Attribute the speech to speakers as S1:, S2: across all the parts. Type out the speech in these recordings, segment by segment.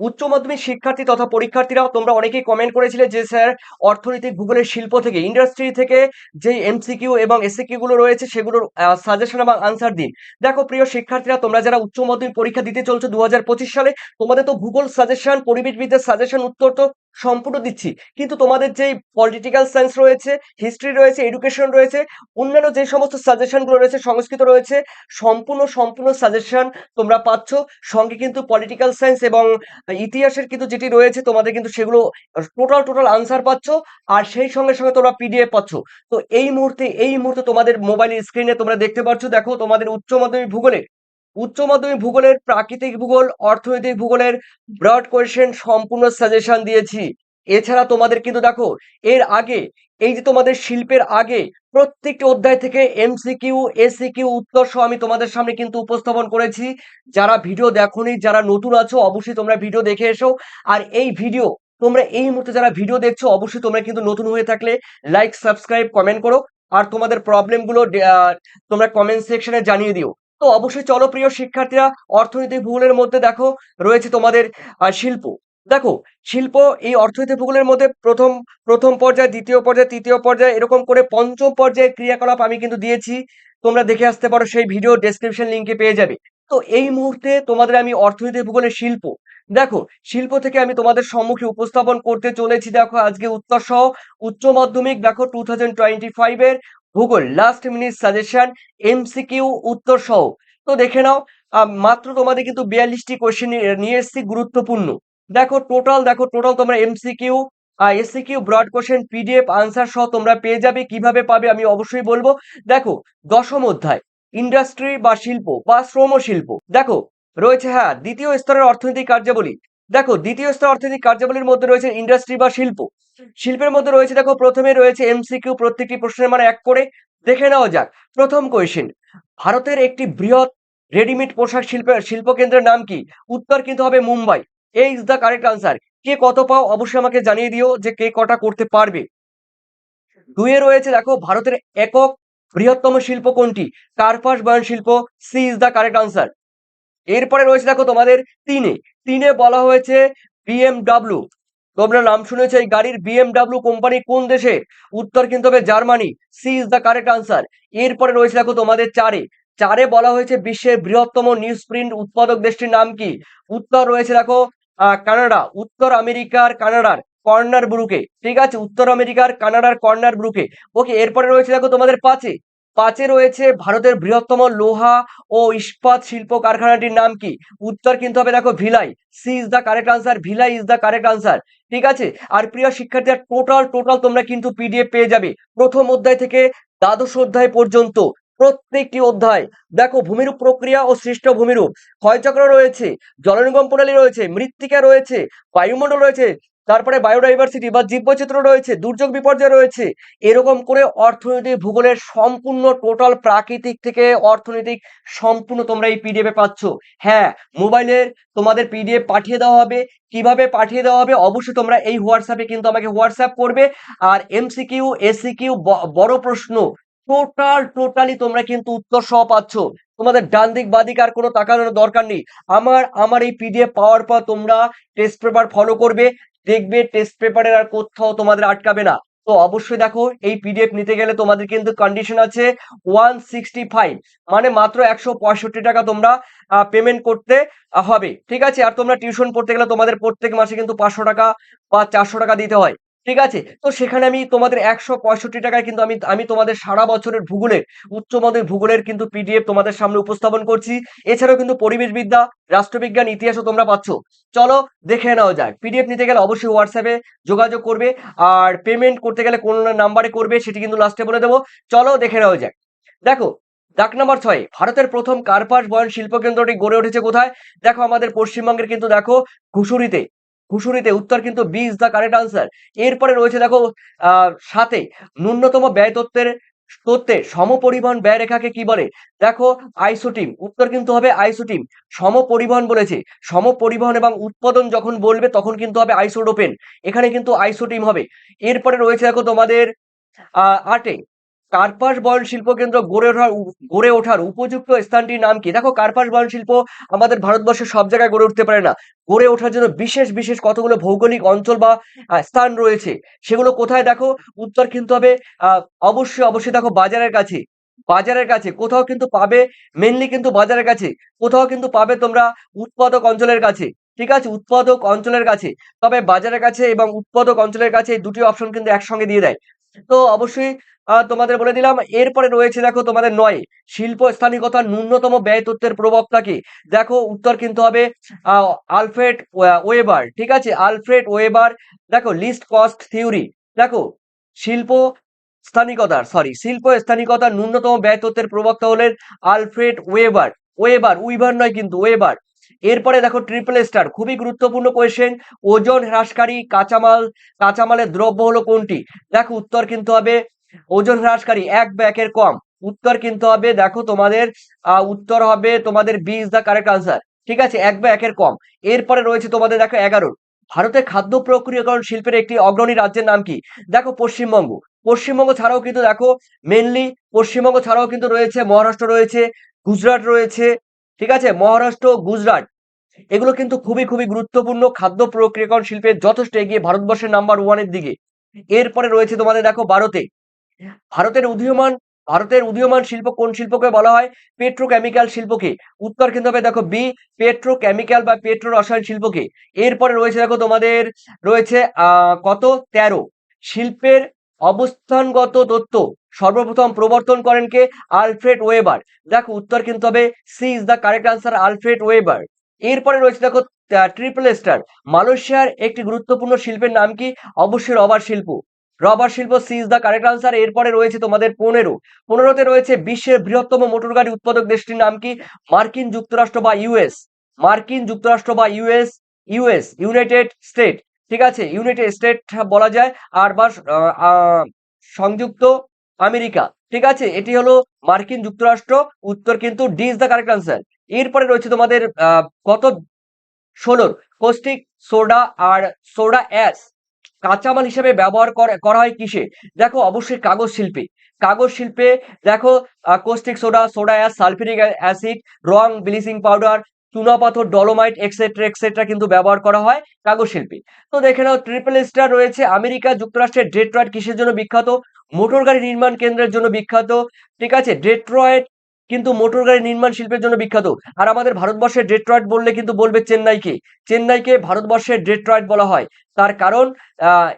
S1: উচ্চ মাধ্যমিক শিক্ষার্থী তথা পরীক্ষার্থীরা তোমরা অনেকেই কমেন্ট করেছিলে যে, স্যার অর্থনৈতিক ভূগোলের শিল্প থেকে ইন্ডাস্ট্রি থেকে যে এমসিকিউ এবং এসিকিউ গুলো রয়েছে, সেগুলোর সাজেশন এবং আনসার দিন। দেখো, প্রিয় শিক্ষার্থীরা, তোমরা যারা উচ্চ মাধ্যমিক পরীক্ষা দিতে চলছো দু হাজার পঁচিশ সালে, তোমাদের তো ভূগোল সাজেশন পরিবেশবিদ্যার সাজেশন উত্তর তো সম্পূর্ণ দিচ্ছি। কিন্তু তোমাদের যেই পলিটিক্যাল সায়েন্স রয়েছে হিস্ট্রি রয়েছে এডুকেশন রয়েছে, অন্যান্য যে সমস্ত সাজেশনগুলো রয়েছে, সংস্কৃত রয়েছে, সম্পূর্ণ সম্পূর্ণ সাজেশন তোমরা পাচ্ছ। সঙ্গে কিন্তু পলিটিক্যাল সায়েন্স এবং ইতিহাসের কিন্তু যেটি রয়েছে, তোমাদের কিন্তু সেগুলো টোটাল টোটাল আনসার পাচ্ছ। আর সেই সঙ্গে সঙ্গে তোমরা পিডিএফ পাচ্ছ। তো এই মুহূর্তে এই মুহূর্তে তোমাদের মোবাইল স্ক্রিনে তোমরা দেখতে পাচ্ছ দেখো তোমাদের উচ্চ মাধ্যমিক ভূগোলে উচ্চ মাধ্যমিক ভূগোলের, প্রাকৃতিক ভূগোল, অর্থনৈতিক ভূগোলের ব্রড কোয়েশ্চেন সম্পূর্ণ সাজেশন দিয়েছি। এছাড়া তোমাদের কিন্তু দেখো, এর আগে, এই যে তোমাদের শিল্পের আগে, প্রত্যেকটি অধ্যায় থেকে এমসিকিউ এসিকিউ উত্তর সহ আমি তোমাদের সামনে কিন্তু উপস্থাপন করেছি। যারা ভিডিও দেখোনি, যারা নতুন আছো, অবশ্যই তোমরা ভিডিও দেখে এসো। আর এই ভিডিও, তোমরা এই মুহূর্তে যারা ভিডিও দেখছ, অবশ্যই তোমরা কিন্তু নতুন হয়ে থাকলে লাইক সাবস্ক্রাইব কমেন্ট করো। আর তোমাদের প্রবলেমগুলো তোমরা কমেন্ট সেকশনে জানিয়ে দিও। তো অবশ্যই চলো প্রিয় শিক্ষার্থীরা, অর্থনৈতিক ভূগোলের মধ্যে দেখো, রয়েছে তোমাদের শিল্প। দেখো, শিল্প এই অর্থনৈতিক ভূগোলের মধ্যে প্রথম প্রথম পর্যায়ে, দ্বিতীয় পর্যায়ে, তৃতীয় পর্যায়ে, এরকম করে পঞ্চম পর্যায়ে ক্রিয়াকলাপ আমি কিন্তু দিয়েছি। তোমরা দেখে আসতে পারো সেই ভিডিও ডেসক্রিপশন লিঙ্কে পেয়ে যাবে। তো এই মুহূর্তে তোমাদের আমি অর্থনৈতিক ভূগোলের শিল্প। দেখো, শিল্প থেকে আমি তোমাদের সম্মুখে উপস্থাপন করতে চলেছি। দেখো, আজকে উত্তর সহ উচ্চ মাধ্যমিক, দেখো টু থাউজেন্ড টোয়েন্টি ফাইভ এর ভূগোল লাস্ট মিনিট সাজেশন এমসিকিউ উত্তর সহ। তো দেখে নাও মাত্র তোমাদের কিন্তু বিয়াল্লিশটি কোয়েশ্চেন নিয়ে এসেছি, গুরুত্বপূর্ণ। দেখো টোটাল দেখো টোটাল তোমরা MCQ SCQ broad question PDF answer সহ তোমরা পেয়ে যাবে, কীভাবে পাবে আমি অবশ্যই বলব। দেখো, দশম অধ্যায় ইন্ডাস্ট্রি বা শিল্প বা শ্রম শিল্প। দেখো, রয়েছে হ্যাঁ দ্বিতীয় স্তরের অর্থনৈতিক কার্যাবলী। দেখো, দ্বিতীয় স্তর অর্থনৈতিক কার্যাবলীর মধ্যে রয়েছে ইন্ডাস্ট্রি বা শিল্প। শিল্পের মধ্যে রয়েছে, দেখো, প্রথমে রয়েছে এমসিকিউ প্রত্যেকটি প্রশ্নের মানে এক করে দেখে নেওয়া যাক। প্রথম কোয়েশ্চেন ভারতের একটি বৃহৎ রেডিমেড পোশাক শিল্পের শিল্প কেন্দ্রের নাম কি? উত্তর কিন্তু হবে মুম্বাই। এই ইজ দ্য কারেক্ট আনসার কে কত পাও অবশ্যই আমাকে জানিয়ে দিও যে কে কটা করতে পারবে। দুয়ে রয়েছে, দেখো, ভারতের একক বৃহত্তম শিল্প কোনটি? কার্পাস বয়ন শিল্প। C is the correct answer এরপরে রয়েছে, দেখো, তোমাদের তিনে। তিনে বলা হয়েছে বিএমডাব্লিউ তোমরা নাম শুনেছো এই গাড়ির বিএমডাব্লিউ কোম্পানি কোন দেশে? উত্তর কিন্তু হবে Germany. C is the correct answer. এরপরে রয়েছে দেখো তোমাদের চারে। চারে বলা হয়েছে বিশ্বের বৃহত্তম নিউজ প্রিন্ট উৎপাদক দেশটির নাম কি? উত্তর রয়েছে দেখো কানাডা। উত্তর আমেরিকার কানাডার কর্নার ব্রুকে ঠিক আছে, উত্তর আমেরিকার কানাডার কর্নার ব্রুকে ওকে, এরপরে রয়েছে দেখো তোমাদের পাঁচে। পাঁচে রয়েছে ভারতের বৃহত্তম লোহা ও ইস্পাত শিল্প কারখানাটির নাম কি? উত্তর কিন্তু হবে দেখো Bhilai. C is the correct answer Bhilai is the correct answer ঠিক আছে? আর প্রিয় শিক্ষার্থীরা টোটাল টোটাল তোমরা কিন্তু পিডিএফ পেয়ে যাবে। প্রথম অধ্যায় থেকে দ্বাদশ অধ্যায় পর্যন্ত প্রত্যেকটি অধ্যায়। দেখো, ভূমিরূপ প্রক্রিয়া ও সৃষ্ট ভূমিরূপ। ক্ষয়চক্র রয়েছে জলনিগম প্রণালী রয়েছে, মৃত্তিকা রয়েছে, বায়ুমণ্ডল রয়েছে তারপরে বায়োডাইভার্সিটি বা জীববৈচিত্র্য রয়েছে, দুর্যোগ বিপর্যয় রয়েছে, এরকম করে অর্থনৈতিক ভূগোলের সম্পূর্ণ টোটাল প্রাকৃতিক থেকে অর্থনৈতিক সম্পূর্ণ তোমরা এই পিডিএফ পাচ্ছ। হ্যাঁ মোবাইলের তোমাদের পিডিএফ পাঠিয়ে দেওয়া হবে। কীভাবে পাঠিয়ে দেওয়া হবে? অবশ্যই তোমরা এই হোয়াটসঅ্যাপে কিন্তু আমাকে হোয়াটসঅ্যাপ করবে। আর এমসিকিউ এসিকিউ বড় প্রশ্ন টোটাল টোটালি তোমরা কিন্তু উত্তর সহ পাচ্ছ। তোমাদের ডান দিক বাদিক আর কোনো তাকানোর দরকার নেই। আমার আমার এই পিডিএফ পাওয়ার পর তোমরা টেস্ট পেপার ফলো করবে। দেখবে টেস্ট পেপারের আর কোথাও তোমাদের আটকাবে না। তো অবশ্যই দেখো, এই পিডিএফ নিতে গেলে তোমাদের কিন্তু কন্ডিশন আছে ওয়ান সিক্সটি ফাইভ মানে মাত্র একশো পঁয়ষট্টি টাকা তোমরা পেমেন্ট করতে হবে। ঠিক আছে? আর তোমরা টিউশন পড়তে গেলে তোমাদের প্রত্যেক মাসে কিন্তু পাঁচশো টাকা বা চারশো টাকা দিতে হয়। ঠিক আছে? তো সেখানে আমি তোমাদের একশো পঁয়ষট্টি টাকায় কিন্তু আমি আমি তোমাদের সারা বছরের ভূগোলের উচ্চ মাধ্যমিক ভূগোলের কিন্তু পিডিএফ তোমাদের সামনে উপস্থাপন করছি। এছাড়াও কিন্তু পরিবেশবিদ্যা, রাষ্ট্রবিজ্ঞান, ইতিহাসও তোমরা পাচ্ছ। চলো দেখে নেওয়া যাক। পিডিএফ নিতে গেলে অবশ্যই হোয়াটসঅ্যাপে যোগাযোগ করবে আর পেমেন্ট করতে গেলে কোন নাম্বারে করবে, সেটি কিন্তু লাস্টে বলে দেবো। চলো দেখে নেওয়া যাক। দেখো ডাক নাম্বার ছয়, ভারতের প্রথম কার্পাস বয়ন শিল্প কেন্দ্রটি গড়ে উঠেছে কোথায়? দেখো আমাদের পশ্চিমবঙ্গের কিন্তু দেখো, ঘুষুরিতে। ঘুষুরিতে উত্তর কিন্তু B is the correct answer এরপরে রয়েছে দেখো সাথে ন্যূনতম ব্যয় তত্ত্বের তত্ত্বে সমপরিবহন ব্যয় রেখাকে কি বলে? দেখো, আইসোটিম, উত্তর কিন্তু হবে আইসোটিম। সমপরিবহন বলেছে। সমপরিবহন এবং উৎপাদন যখন বলবে, তখন কিন্তু হবে আইসোডোপেন এখানে কিন্তু আইসোটিম হবে। এরপরে রয়েছে দেখো তোমাদের আটে কার্পাস বয়ন শিল্প কেন্দ্র গড়ে ওঠার গড়ে ওঠার উপযুক্ত স্থানটির নাম কি? দেখো, কার্পাস বয়ন শিল্প আমাদের ভারতবর্ষের সব জায়গায় গড়ে উঠতে পারে না। গড়ে ওঠার জন্য বিশেষ বিশেষ কতগুলো ভৌগোলিক অঞ্চল বা স্থান রয়েছে, সেগুলো কোথায় দেখো? উত্তর কিন্তু হবে অবশ্যই অবশ্যই দেখো বাজারের কাছে। বাজারের কাছে, কোথাও কিন্তু পাবে মেনলি কিন্তু বাজারের কাছে, কোথাও কিন্তু পাবে তোমরা উৎপাদক অঞ্চলের কাছে, ঠিক আছে? উৎপাদক অঞ্চলের কাছে। তবে বাজারের কাছে এবং উৎপাদক অঞ্চলের কাছে এই দুটি অপশন কিন্তু একসঙ্গে দিয়ে দেয়। তো অবশ্যই তোমাদের বলে দিলাম, এরপরে রয়েছে দেখো তোমাদের নয়। শিল্প স্থানিকতার ন্যূনতম ব্যয় তথ্যের প্রবক্তা কি? দেখো উত্তর কিন্তু হবে আলফ্রেড ওয়ে- ওয়েবার, ঠিক আছে? আলফ্রেড ওয়েবার, দেখো লিস্ট কস্ট থিওরি, দেখো শিল্প স্থানিকতার সরি শিল্প স্থানিকতার ন্যূনতম ব্যয় তথ্যের প্রবক্তা হলেন আলফ্রেড ওয়েবার। ওয়েবার, উইভার নয় কিন্তু, ওয়েবার। এরপরে দেখো ট্রিপল স্টার খুবই গুরুত্বপূর্ণ কোয়েশ্চেন ওজন হ্রাসকারী কাঁচামাল, কাঁচামালের দ্রব্য হলো কোনটি? দেখো উত্তর কিন্তু হবে ওজন হ্রাসকারী এক ব্যাকের কম। উত্তর কিন্তু হবে, দেখো তোমাদের উত্তর হবে তোমাদের B is the correct answer ঠিক আছে? এক বা একের কম। এরপরে রয়েছে তোমাদের, দেখো, এগারো। ভারতের খাদ্য প্রক্রিয়াকরণ শিল্পের একটি অগ্রণী রাজ্যের নাম কি? দেখো, পশ্চিমবঙ্গ। পশ্চিমবঙ্গ ছাড়াও কিন্তু, দেখো মেনলি পশ্চিমবঙ্গ ছাড়াও কিন্তু রয়েছে, মহারাষ্ট্র রয়েছে, গুজরাট রয়েছে, ঠিক আছে? মহারাষ্ট্র, গুজরাট। এগুলো কিন্তু খুবই খুবই গুরুত্বপূর্ণ খাদ্য প্রক্রিয়াকরণ শিল্পে যথেষ্ট এগিয়ে ভারতবর্ষের নাম্বার ওয়ানের দিকে। এরপরে রয়েছে তোমাদের, দেখো, ভারতে। ভারতের উদীয়মান ভারতের উদীয়মান শিল্প কোন শিল্পকে বলা হয়? পেট্রোকেমিক্যাল শিল্পকে উত্তর কিন্তু হবে দেখো বি পেট্রোকেমিক্যাল বা পেট্রো রসায়ন শিল্পকে এরপরে রয়েছে দেখো তোমাদের, রয়েছে কত? তেরো। শিল্পের অবস্থানগত তথ্য সর্বপ্রথম প্রবর্তন করেন কে? Alfred Weber. দেখো, উত্তর কিন্তু হবে C is the correct answer Alfred Weber. এরপরে রয়েছে দেখো ট্রিপল স্টার মালয়েশিয়ার একটি গুরুত্বপূর্ণ শিল্পের নাম কি? অবশ্যই রবার শিল্প। রবার শিল্প C is the correct answer এরপরে রয়েছে তোমাদের পনেরো। পনেরোতে রয়েছে বিশ্বের বৃহত্তম মোটর গাড়ি উৎপাদক দেশটির নাম কি? মার্কিন যুক্তরাষ্ট্র বা ইউএস মার্কিন যুক্তরাষ্ট্র বা ইউএস ইউএস ইউনাইটেড স্টেট। ঠিক আছে, ইউনাইটেড স্টেট বলা যায়, আর বা সংযুক্ত আমেরিকা। ঠিক আছে, এটি হলো মার্কিন যুক্তরাষ্ট্র, উত্তর কিন্তু D is the correct answer এরপরে রয়েছে তোমাদের কত? ষোলোর কোস্টিক সোডা আর সোডা অ্যাস কাঁচামাল হিসেবে ব্যবহার করা হয় কিসে? দেখো, অবশ্যই কাগজ শিল্পে। কাগজ শিল্পে, দেখো caustic soda soda ash sulphuric acid রং ব্লিচিং পাউডার চুনাপাথর ডলোমাইট এক্সেট্রা এক্সেট্রা কিন্তু ব্যবহার করা হয় কাগজ শিল্পে। তো দেখে নাও ট্রিপল স্টার রয়েছে আমেরিকা যুক্তরাষ্ট্রের ডেট্রয়েট কিসের জন্য বিখ্যাত? মোটর গাড়ি নির্মাণ কেন্দ্রের জন্য বিখ্যাত। ঠিক আছে ডেট্রয়েট কিন্তু মোটর গাড়ি নির্মাণ শিল্পের জন্য বিখ্যাত। আর আমাদের ভারতবর্ষের ডেট্রয়েট বললে কিন্তু বলবে চেন্নাইকে। চেন্নাইকে ভারতবর্ষের ডেট্রয়েট বলা হয়। তার কারণ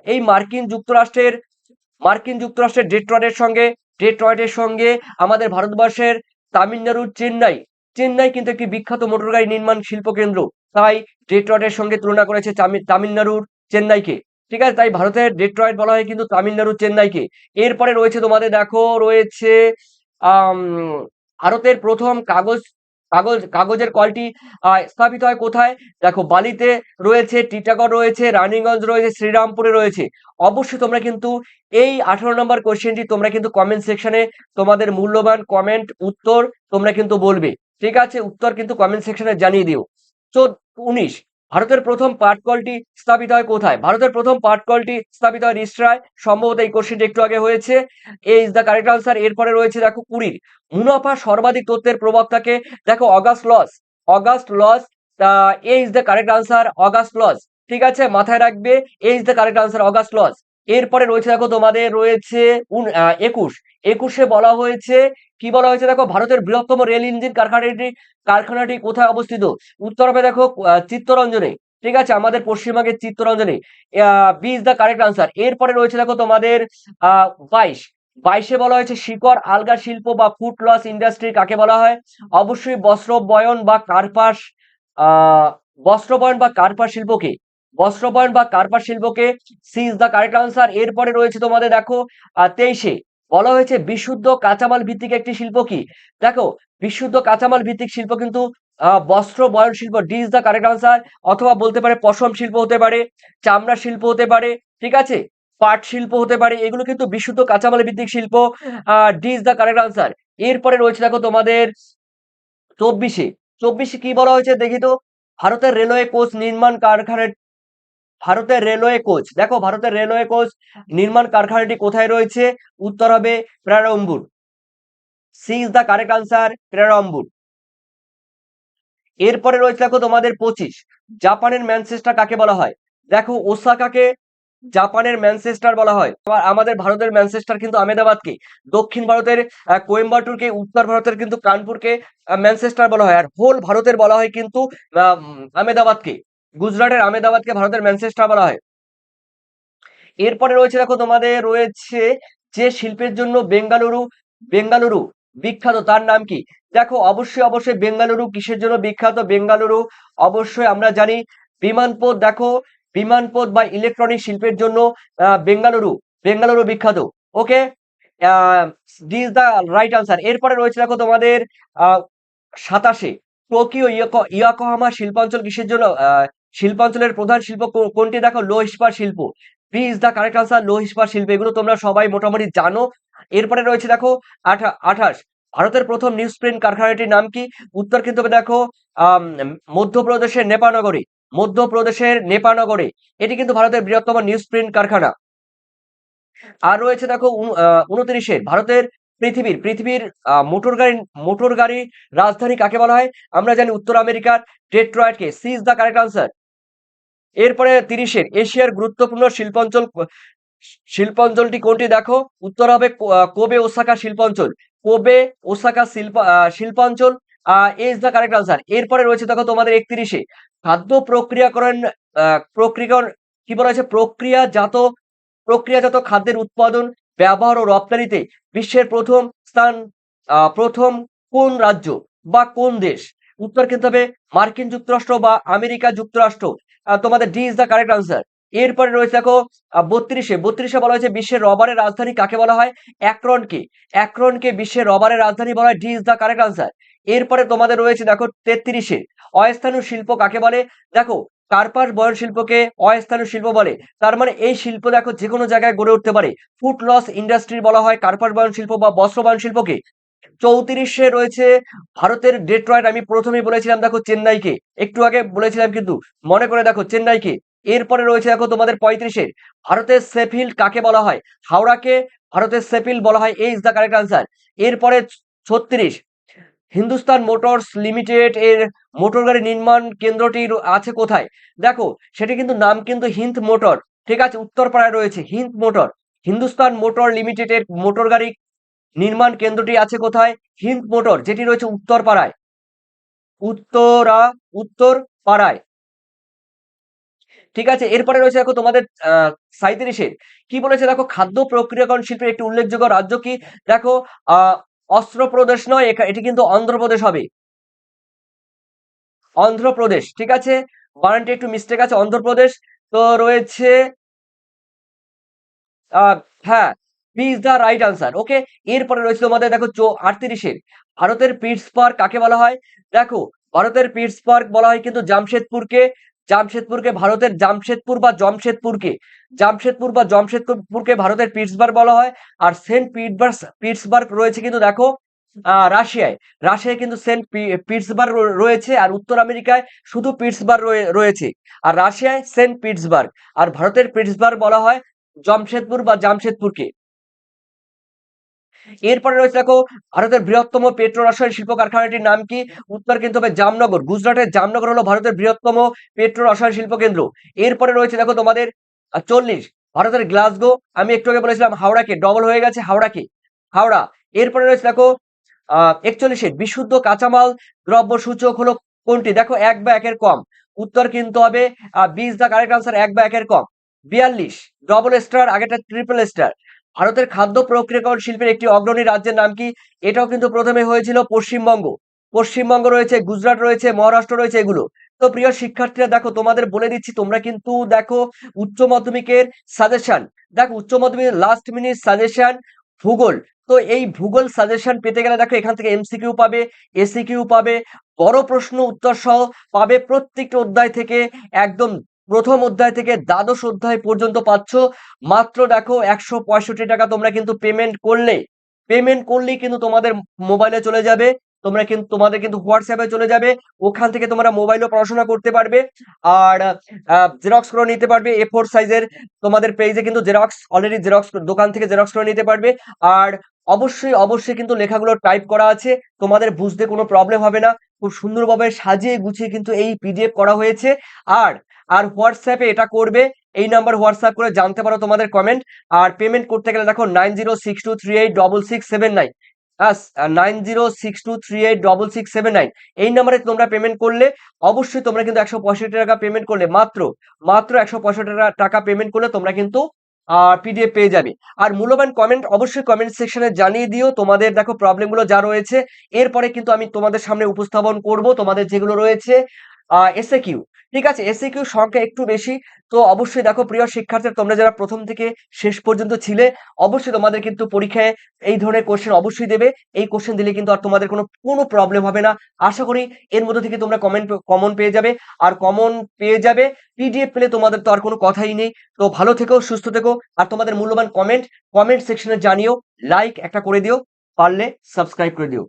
S1: এই মার্কিন যুক্তরাষ্ট্রের মার্কিন যুক্তরাষ্ট্রের ডেট্রয়েডের সঙ্গে ডেট্রয়েটের সঙ্গে আমাদের ভারতবর্ষের তামিলনাড়ুর চেন্নাই। চেন্নাই কিন্তু একটি বিখ্যাত মোটর গাড়ি নির্মাণ শিল্প কেন্দ্র। তাই ডেট্রয়েটের সঙ্গে তুলনা করেছে তামি- তামিলনাড়ুর চেন্নাইকে। ঠিক আছে, তাই ভারতের ডেট্রয়েট বলা হয় কিন্তু তামিলনাড়ুর চেন্নাইকে। এরপরে রয়েছে তোমাদের, দেখো, রয়েছে ভারতের প্রথম কাগজ কাগজ, কাগজের কলটি স্থাপিত হয় কোথায়? দেখো, বালিতে রয়েছে, টিটাগড় রয়েছে, রানীগঞ্জ রয়েছে, শ্রীরামপুরে রয়েছে। অবশ্যই তোমরা কিন্তু এই আঠারো নম্বর কোয়েশ্চেনটি তোমরা কিন্তু কমেন্ট সেকশনে তোমাদের মূল্যবান কমেন্ট উত্তর তোমরা কিন্তু বলবে। ঠিক আছে, উত্তর কিন্তু কমেন্ট সেকশনে জানিয়ে দিও। চোদ্দ, উনিশ। ভারতের প্রথম পাটকলটি স্থাপিত হয় কোথায়? ভারতের প্রথম পাটকলটি স্থাপিত হয় রিসরায় সম্ভবত এই কোশ্চেনটি একটু আগে হয়েছে। A is the correct answer এরপরে রয়েছে দেখো কুড়ির। মুনাফা সর্বাধিক তথ্যের প্রবক্তাকে দেখো August Losch August Losch A is the correct answer August Losch ঠিক আছে, মাথায় রাখবে, A is the correct answer August Losch এরপরে রয়েছে দেখো তোমাদের রয়েছে একুশ। একুশে বলা হয়েছে কি বলা হয়েছে দেখো? ভারতের বৃহত্তম রেল ইঞ্জিন কারখানাটি কারখানাটি কোথায় অবস্থিত? উত্তর হবে দেখো চিত্তরঞ্জনে। ঠিক আছে? আমাদের পশ্চিমবঙ্গের চিত্তরঞ্জনে। B is the correct answer এরপরে রয়েছে দেখো তোমাদের বাইশ। বাইশে বলা হয়েছে শিকড়, আলগা শিল্প বা ফুড লস ইন্ডাস্ট্রি কাকে বলা হয়? অবশ্যই বস্ত্র বয়ন বা কার্পাস বস্ত্র বয়ন বা কার্পাস শিল্পকে। বস্ত্র বয়ন বা কার্পাস শিল্পকে C is the correct answer এরপরে রয়েছে তোমাদের দেখো তেইশে। বলা হয়েছে বিশুদ্ধ কাঁচামাল ভিত্তিক একটি শিল্প কি? দেখো, বিশুদ্ধ কাঁচামাল ভিত্তিক শিল্প কিন্তু বস্ত্র, বয়ন শিল্প D is the correct answer, অথবা বলতে পারে পশম শিল্প হতে পারে, চামড়া শিল্প হতে পারে, ঠিক আছে? পাট শিল্প হতে পারে, এগুলো কিন্তু বিশুদ্ধ কাঁচামাল ভিত্তিক শিল্প D is the correct answer. এরপরে রয়েছে দেখো তোমাদের চব্বিশে। চব্বিশে কি বলা হয়েছে দেখি তো? ভারতের রেলওয়ে কোচ নির্মাণ কারখানার ভারতের রেলওয়ে কোচ। দেখো, ভারতের রেলওয়ে কোচ নির্মাণ কারখানাটি কোথায় রয়েছে? উত্তর হবে Perambur. C is the correct answer, Perambur. এরপরে রয়েছে দেখো তোমাদের পঁচিশ। জাপানের ম্যানচেস্টার কাকে বলা হয়? দেখো, ওসাকাকে জাপানের ম্যানচেস্টার বলা হয়। আবার আমাদের ভারতের ম্যানচেস্টার কিন্তু আহমেদাবাদকে, দক্ষিণ ভারতের কোয়েম্বাটুরকে, উত্তর ভারতের কিন্তু কানপুরকে ম্যানচেস্টার বলা হয়। আর হোল ভারতের বলা হয় কিন্তু আহমেদাবাদকে। গুজরাটের আহমেদাবাদকে ভারতের ম্যানচেস্টার বলা হয়। এরপরে রয়েছে দেখো তোমাদের রয়েছে যে শিল্পের জন্য বেঙ্গালুরু বেঙ্গালুরু বিখ্যাত তার নাম কি? দেখো অবশ্যই অবশ্যই বেঙ্গালুরু কিসের জন্য বিখ্যাত? বেঙ্গালুরু অবশ্যই আমরা জানি বিমানপথ দেখো বিমানপথ বা ইলেকট্রনিক শিল্পের জন্য বেঙ্গালুরু বেঙ্গালুরু বিখ্যাত। Okay? This the right answer এরপরে রয়েছে দেখো তোমাদের আহ, সাতাশে টোকিও ইয়োকো- ইয়াকোহামা শিল্পাঞ্চল কিসের জন্য শিল্পাঞ্চলের প্রধান শিল্প কোনটি? দেখো লো ইস্পাত শিল্প। B is the correct answer লো ইস্পাত শিল্প। এগুলো তোমরা সবাই মোটামুটি জানো। এরপরে রয়েছে, দেখো, আঠা, আঠাশ। ভারতের প্রথম নিউজ প্রিন্ট কারখানাটির নাম কি? উত্তর কিন্তু দেখো মধ্যপ্রদেশের নেপানগরে। মধ্যপ্রদেশের নেপানগরে। এটি কিন্তু ভারতের বৃহত্তম নিউজ প্রিন্ট কারখানা। আর রয়েছে, দেখো উনত্রিশে ভারতের পৃথিবীর পৃথিবীর মোটর গাড়ি মোটর গাড়ি রাজধানী কাকে বলা হয়? আমরা জানি উত্তর আমেরিকার ডেট্রয়েটকে। C is the correct answer এরপরে তিরিশের এশিয়ার গুরুত্বপূর্ণ শিল্পাঞ্চল শিল্পাঞ্চলটি কোনটি দেখো? উত্তর হবে কোবে ওসাকা শিল্পাঞ্চল। কোবে ওসাকা শিল্প শিল্পাঞ্চল। ইজ দ্য কারেক্ট আনসার এরপরে রয়েছে দেখো তোমাদের একত্রিশে। খাদ্য প্রক্রিয়াকরণ প্রক্রিয়াকরণ কি বলা হয়েছে? প্রক্রিয়াজাত প্রক্রিয়াজাত খাদ্যের উৎপাদন, ব্যবহার ও রপ্তানিতে বিশ্বের প্রথম স্থান প্রথম কোন রাজ্য বা কোন দেশ? উত্তর কিন্তু হবে মার্কিন যুক্তরাষ্ট্র বা আমেরিকা যুক্তরাষ্ট্র। তোমাদের D is the correct answer এরপরে রয়েছে দেখো বত্রিশে। বত্রিশে বলা হয়েছে বিশ্বের রবারের রাজধানী কাকে বলা হয়? অ্যাক্রনকে। অ্যাক্রনকে বিশ্বের রবারের রাজধানী বলা হয়। D is the correct answer এরপরে তোমাদের রয়েছে দেখো, তেত্রিশে। অস্থানীয় শিল্প কাকে বলে? দেখো, কার্পাস বয়ন শিল্পকে অস্থানীয় শিল্প বলে। তার মানে এই শিল্প দেখো যে কোনো জায়গায় গড়ে উঠতে পারে। ফুড লস ইন্ডাস্ট্রি বলা হয়। কার্পাস বয়ন শিল্প বা বস্ত্র বয়ন শিল্পকে। চৌত্রিশে রয়েছে ভারতের ডেট্রয়েট। আমি প্রথমেই বলেছিলাম, দেখো চেন্নাইকে। একটু আগে বলেছিলাম কিন্তু মনে করে দেখো চেন্নাইকে। এরপরে রয়েছে দেখো তোমাদের পঁয়ত্রিশে। ভারতের সেফিল্ড কাকে বলা হয়? হাওড়াকে ভারতের সেফিল্ড বলা হয়। এই ইজ দ্য কারেক্ট আনসার এরপরে ছত্রিশ। হিন্দুস্তান মোটরস লিমিটেড এর মোটর গাড়ি নির্মাণ কেন্দ্রটি আছে কোথায়? দেখো, সেটি কিন্তু নাম কিন্তু হিন্দ মোটর। ঠিক আছে, উত্তরপাড়ায় রয়েছে হিন্দ মোটর। হিন্দুস্তান মোটর লিমিটেডের মোটর গাড়ি নির্মাণ কেন্দ্রটি আছে কোথায়? হিন্দ মোটর, যেটি রয়েছে উত্তরপাড়ায়। উত্তরা উত্তর পাড়ায় ঠিক আছে, এরপরে রয়েছে দেখো তোমাদের আহ কি বলেছে দেখো? খাদ্য প্রক্রিয়াকরণ শিল্পের একটি উল্লেখযোগ্য রাজ্য কি? দেখো আহ অস্ত্রপ্রদেশ নয় এটি কিন্তু অন্ধ্রপ্রদেশ হবে। অন্ধ্রপ্রদেশ, ঠিক আছে? বানানটি একটু মিস্টেক আছে, অন্ধ্রপ্রদেশ। তো রয়েছে হ্যাঁ B is the right answer okay এরপরে রয়েছে তোমাদের, দেখো, চো আটত্রিশের। ভারতের পিটসবার্গ কাকে বলা হয়? দেখো, ভারতের পিটসবার্গ বলা হয় কিন্তু জামশেদপুরকে। জামশেদপুরকে ভারতের জামশেদপুর বা জমশেদপুরকে। জামশেদপুর বা জমশেদপুরকে ভারতের পিটসবার্গ বলা হয়। আর সেন্ট পিটসবার্গ পিটসবার্গ রয়েছে কিন্তু, দেখো রাশিয়ায়। রাশিয়ায় কিন্তু সেন্ট পিটসবার্গ রয়েছে আর উত্তর আমেরিকায় শুধু পিটসবার্গ রয়েছে। আর রাশিয়ায় সেন্ট পিটসবার্গ আর ভারতের পিটসবার্গ বলা হয় জমশেদপুর বা জামশেদপুরকে। এরপরে রয়েছে দেখো, ভারতের বৃহত্তম পেট্রো রসায়ন শিল্প কারখানাটির নাম কি? উত্তর কিন্তু হবে জামনগর। গুজরাটের জামনগর হলো ভারতের বৃহত্তম পেট্রো রসায়ন শিল্প কেন্দ্র। এরপরে রয়েছে দেখো তোমাদের চল্লিশ, ভারতের গ্লাসগো, আমি একটু আগে বলেছিলাম হাওড়াকে ডবল হয়ে গেছে হাওড়াকে। হাওড়া, এরপরে রয়েছে দেখো, আহ, একচল্লিশে, বিশুদ্ধ কাঁচামাল দ্রব্য সূচক হলো কোনটি? দেখো, এক বা একের কম। উত্তর কিন্তু হবে বিশ দা কারেক্ট আনসার এক বা একের কম। বিয়াল্লিশ ডবল স্টার আগেটা ট্রিপল স্টার ভারতের খাদ্য প্রক্রিয়াকরণ শিল্পের একটি অগ্রণী রাজ্যের নাম কি? এটাও কিন্তু প্রথমে হয়েছিল পশ্চিমবঙ্গ। পশ্চিমবঙ্গ রয়েছে, গুজরাট রয়েছে, মহারাষ্ট্র রয়েছে এগুলো। তো প্রিয় শিক্ষার্থীরা, দেখো, তোমাদের বলে দিচ্ছি, তোমরা কিন্তু দেখো উচ্চ মাধ্যমিকের সাজেশন দেখো, উচ্চ মাধ্যমিকের লাস্ট মিনিট সাজেশন ভূগোল। তো এই ভূগোল সাজেশন পেতে গেলে দেখো, এখান থেকে এমসিকিউ পাবে এসিকিউ পাবে, বড় প্রশ্ন উত্তর সহ পাবে প্রত্যেকটা অধ্যায় থেকে একদম প্রথম অধ্যায় থেকে দ্বাদশ অধ্যায় পর্যন্ত পাচ্ছ। মাত্র দেখো একশো পঁয়ষট্টি টাকা তোমরা কিন্তু পেমেন্ট করলে। পেমেন্ট করলেই কিন্তু তোমাদের মোবাইলে চলে যাবে। তোমরা কিন্তু তোমাদের কিন্তু হোয়াটসঅ্যাপে চলে যাবে। ওখান থেকে তোমরা মোবাইলেও পড়াশোনা করতে পারবে। আর জেরক্স করে নিতে পারবে। এ ফোর সাইজের তোমাদের পেজে কিন্তু জেরক্স অলরেডি জেরক্স দোকান থেকে জেরক্স করে নিতে পারবে। আর, অবশ্যই অবশ্যই কিন্তু লেখাগুলো টাইপ করা আছে। তোমাদের বুঝতে কোনো প্রবলেম হবে না। খুব সুন্দরভাবে সাজিয়ে গুছিয়ে কিন্তু এই পিডিএফ করা হয়েছে। আর আর হোয়াটসঅ্যাপে এটা করবে, এই নাম্বার হোয়াটসঅ্যাপ করে জানতে পারো তোমাদের কমেন্ট আর পেমেন্ট করতে গেলে দেখো nine zero six two three eight double six seven nine nine zero six two three eight double six seven nine এই নাম্বারে তোমরা পেমেন্ট করলে, অবশ্যই তোমরা কিন্তু একশো পঁয়ষট্টি টাকা পেমেন্ট করলে। মাত্র মাত্র একশো পঁয়ষট্টি টাকা পেমেন্ট করলে তোমরা কিন্তু পিডিএফ পেয়ে যাবে। আর মূল্যবান কমেন্ট অবশ্যই কমেন্ট সেকশনে জানিয়ে দিও। তোমাদের দেখো প্রবলেমগুলো যা রয়েছে। এরপরে কিন্তু আমি তোমাদের সামনে উপস্থাপন করব। তোমাদের যেগুলো রয়েছে এসএ কিউ ঠিক আছে এসএ কিউ সংখ্যা একটু বেশি। তো অবশ্যই দেখো প্রিয় শিক্ষার্থী, তোমরা যারা প্রথম থেকে শেষ পর্যন্ত ছিলে, অবশ্যই তোমাদের কিন্তু পরীক্ষায় এই ধরনের কোশ্চেন অবশ্যই দেবে। এই কোশ্চেন দিলে কিন্তু আর তোমাদের কোনো কোনো প্রবলেম হবে না। আশা করি এর মধ্যে থেকে তোমরা কমেন্ট কমন পেয়ে যাবে। আর কমন পেয়ে যাবে পিডিএফ পেলে তোমাদের তো আর কোনো কথাই নেই। তো ভালো থেকো, সুস্থ থেকো। আর তোমাদের মূল্যবান কমেন্ট কমেন্ট সেকশনে জানিও। লাইক একটা করে দিও, পারলে সাবস্ক্রাইব করে দিও।